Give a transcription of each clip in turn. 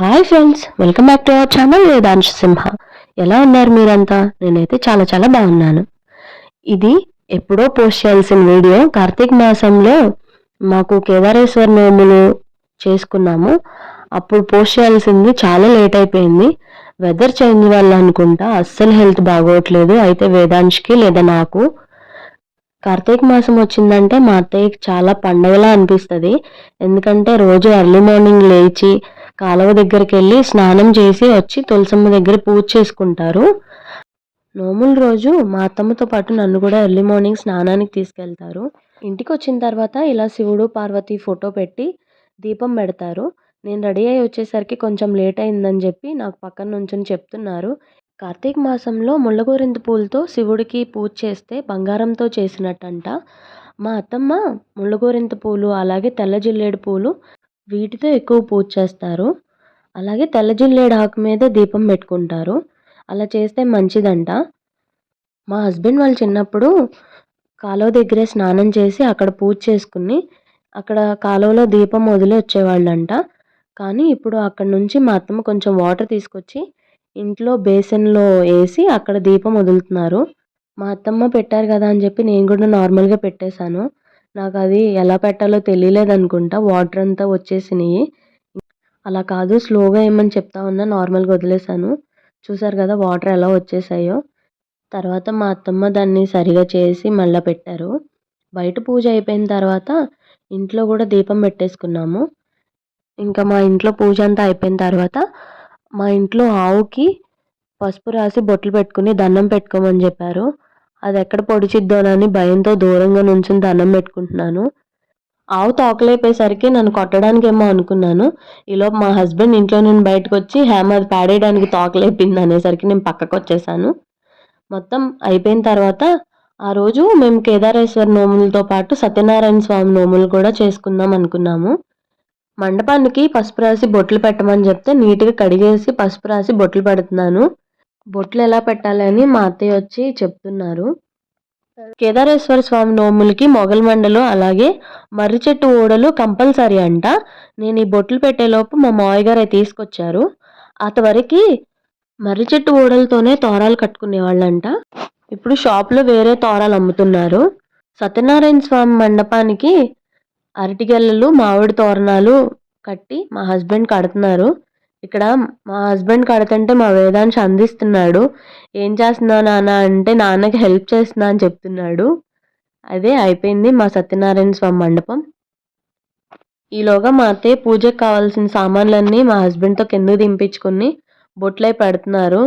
Hi friends welcome back to our channel Vedamsha Simha ఎలా ఉన్నారు మీరంతా? నేనైతే చాలా చాలా బాగున్నాను. ఇది ఎప్పుడో పోస్ట్ చేయాల్సిన వీడియో కార్తీక మాసంలో మాకు కేదారేశ్వర నోములు చేసుకున్నాము. అప్పుడు పోస్ట్ చేయాల్సింది చాలా లేట్ అయిపోయింది. వెదర్ చేంజ్ వల్ల అనుకుంటా అస్సలు హెల్త్ బాగోట్లేదు. అయితే వేదాంశ్కి లేదా నాకు కార్తీక మాసం వచ్చిందంటే మా అత్తయ్యకి చాలా పండగలా అనిపిస్తుంది. ఎందుకంటే రోజు ఎర్లీ మార్నింగ్ లేచి కాలువ దగ్గరికి వెళ్ళి స్నానం చేసి వచ్చి తులసమ్మ దగ్గర పూజ చేసుకుంటారు. నోముల రోజు మా అత్తమ్మతో పాటు నన్ను కూడా ఎర్లీ మార్నింగ్ స్నానానికి తీసుకెళ్తారు. ఇంటికి వచ్చిన తర్వాత ఇలా శివుడు పార్వతి ఫోటో పెట్టి దీపం పెడతారు. నేను రెడీ అయ్యి వచ్చేసరికి కొంచెం లేట్ అయిందని చెప్పి నాకు పక్కన నుంచుని చెప్తున్నారు. కార్తీక మాసంలో ముళ్ళగోరింత పూలతో శివుడికి పూజ చేస్తే బంగారంతో చేసినట్టంట. మా అత్తమ్మ ముళ్ళగోరింత పూలు అలాగే తెల్ల జిల్లేడు పూలు వీటితో ఎక్కువ పూజ చేస్తారు. అలాగే తెల్ల జిల్లేడు ఆకు మీద దీపం పెట్టుకుంటారు. అలా చేస్తే మంచిదంట. మా హస్బెండ్ వాళ్ళు చిన్నప్పుడు కాలువ దగ్గరే స్నానం చేసి అక్కడ పూజ చేసుకుని అక్కడ కాలువలో దీపం వదిలి వచ్చేవాళ్ళంట. కానీ ఇప్పుడు అక్కడ నుంచి మా అత్తమ్మ కొంచెం వాటర్ తీసుకొచ్చి ఇంట్లో బేసిన్లో వేసి అక్కడ దీపం వదులుతున్నారు. మా అత్తమ్మ పెట్టారు కదా అని చెప్పి నేను కూడా నార్మల్గా పెట్టేశాను. నాకు అది ఎలా పెట్టాలో తెలియలేదు అనుకుంటా వాటర్ అంతా వచ్చేసినాయి. అలా కాదు స్లోగా ఏమని చెప్తా ఉన్నా నార్మల్గా వదిలేసాను చూసారు కదా వాటర్ ఎలా వచ్చేసాయో. తర్వాత మా అత్తమ్మ దాన్ని సరిగా చేసి మళ్ళీ పెట్టారు. బయట పూజ అయిపోయిన తర్వాత ఇంట్లో కూడా దీపం పెట్టేసుకున్నాము. ఇంకా మా ఇంట్లో పూజ అంతా అయిపోయిన తర్వాత మా ఇంట్లో ఆవుకి పసుపు రాసి బొట్లు పెట్టుకుని దండం పెట్టుకోమని చెప్పారు. అది ఎక్కడ పొడిచిద్దోనని భయంతో దూరంగా నుంచుని దండం పెట్టుకుంటున్నాను. ఆవు తోకలేపేసరికి నన్ను కొట్టడానికి ఏమో అనుకున్నాను. ఈలోపు మా హస్బెండ్ ఇంట్లో నుండి బయటకు వచ్చి హ్యామర్ పాడేయడానికి తోకలేపింది అనేసరికి నేను పక్కకు వచ్చేసాను మొత్తం అయిపోయిన తర్వాత ఆ రోజు మేము కేదారేశ్వర నోములతో పాటు సత్యనారాయణ స్వామి నోములు కూడా చేసుకుందాం అనుకున్నాము. మండపానికి పసుపు రాసి బొట్లు పెట్టమని చెప్తే నీట్గా కడిగేసి పసుపు రాసి బొట్లు పెడుతున్నాను. బొట్లు ఎలా పెట్టాలని మా అత్తయ్య వచ్చి చెప్తున్నారు. కేదారేశ్వర స్వామి నోములకి మొగల్ మండలు అలాగే మర్రి చెట్టు ఊడలు కంపల్సరీ అంట. నేను ఈ బొట్లు పెట్టేలోపు మా మావయ్య గారు తీసుకొచ్చారు. అంతవరకు మర్రి చెట్టు ఊడలతోనే తోరాలు కట్టుకునేవాళ్ళంట ఇప్పుడు షాప్లో వేరే తోరాలు అమ్ముతున్నారు. సత్యనారాయణ స్వామి మండపానికి అరటిగెల్లలు మామిడి తోరణాలు కట్టి మా హస్బెండ్ కడుతున్నారు. ఇక్కడ మా హస్బెండ్ కడుతుంటే మా వేదాంశ అందిస్తున్నాడు. ఏం చేస్తున్నావు నాన్న? అంటే నాన్నకి హెల్ప్ చేస్తున్నా అని చెప్తున్నాడు. అదే అయిపోయింది మా సత్యనారాయణ స్వామి మండపం. ఈలోగా మా అత్తయ్య పూజకు కావాల్సిన సామాన్లన్నీ మా హస్బెండ్తో కిందకు దింపించుకుని బొట్లై పెడుతున్నారు.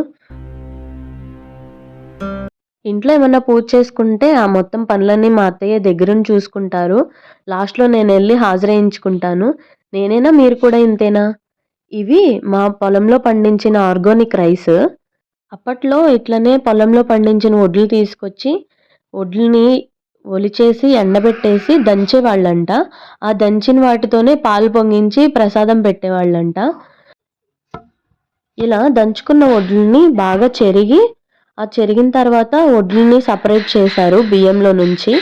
ఇంట్లో ఏమన్నా పూజ చేసుకుంటే ఆ మొత్తం పనులన్నీ మా అత్తయ్య దగ్గరుండి చూసుకుంటారు. లాస్ట్లో నేను వెళ్ళి హాజరేయించుకుంటాను. నేనేనా మీరు కూడా ఇంతేనా? ఇవి మా పొలంలో పండించిన ఆర్గానిక్ రైస్. అప్పట్లో ఇట్లనే పొలంలో పండించిన వడ్లు తీసుకొచ్చి వడ్లని ఒలిచేసి ఎండబెట్టేసి దంచేవాళ్ళంట. ఆ దంచిన వాటితోనే పాలు పొంగించి ప్రసాదం పెట్టేవాళ్ళంట. ఇలా దంచుకున్న వడ్లని బాగా చెరిగి ఆ చెరిగిన తర్వాత వడ్లని సపరేట్ చేశారు బియ్యంలో నుంచి.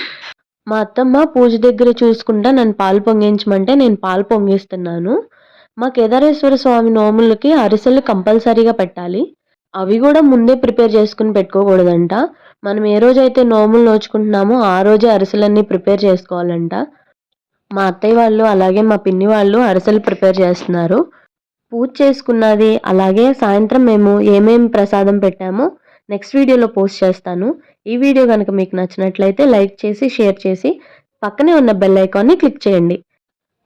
మా అత్తమ్మ పూజ దగ్గర చూసుకుంటా నన్ను పాలు పొంగించమంటే నేను పాలు పొంగిస్తున్నాను. మా కేదారేశ్వర స్వామి నోములకి అరిసెలు కంపల్సరీగా పెట్టాలి. అవి కూడా ముందే ప్రిపేర్ చేసుకుని పెట్టుకోకూడదంట. మనం ఏ రోజైతే నోములు నోచుకుంటున్నామో ఆ రోజే అరిసెలన్నీ ప్రిపేర్ చేసుకోవాలంట. మా అత్తయ్య వాళ్ళు అలాగే మా పిన్ని వాళ్ళు అరిసెలు ప్రిపేర్ చేస్తున్నారు. పూజ చేసుకున్నది అలాగే సాయంత్రం మేము ఏమేమి ప్రసాదం పెట్టామో నెక్స్ట్ వీడియోలో పోస్ట్ చేస్తాను. ఈ వీడియో కనుక మీకు నచ్చినట్లయితే లైక్ చేసి షేర్ చేసి పక్కనే ఉన్న బెల్ ఐకాన్ని క్లిక్ చేయండి.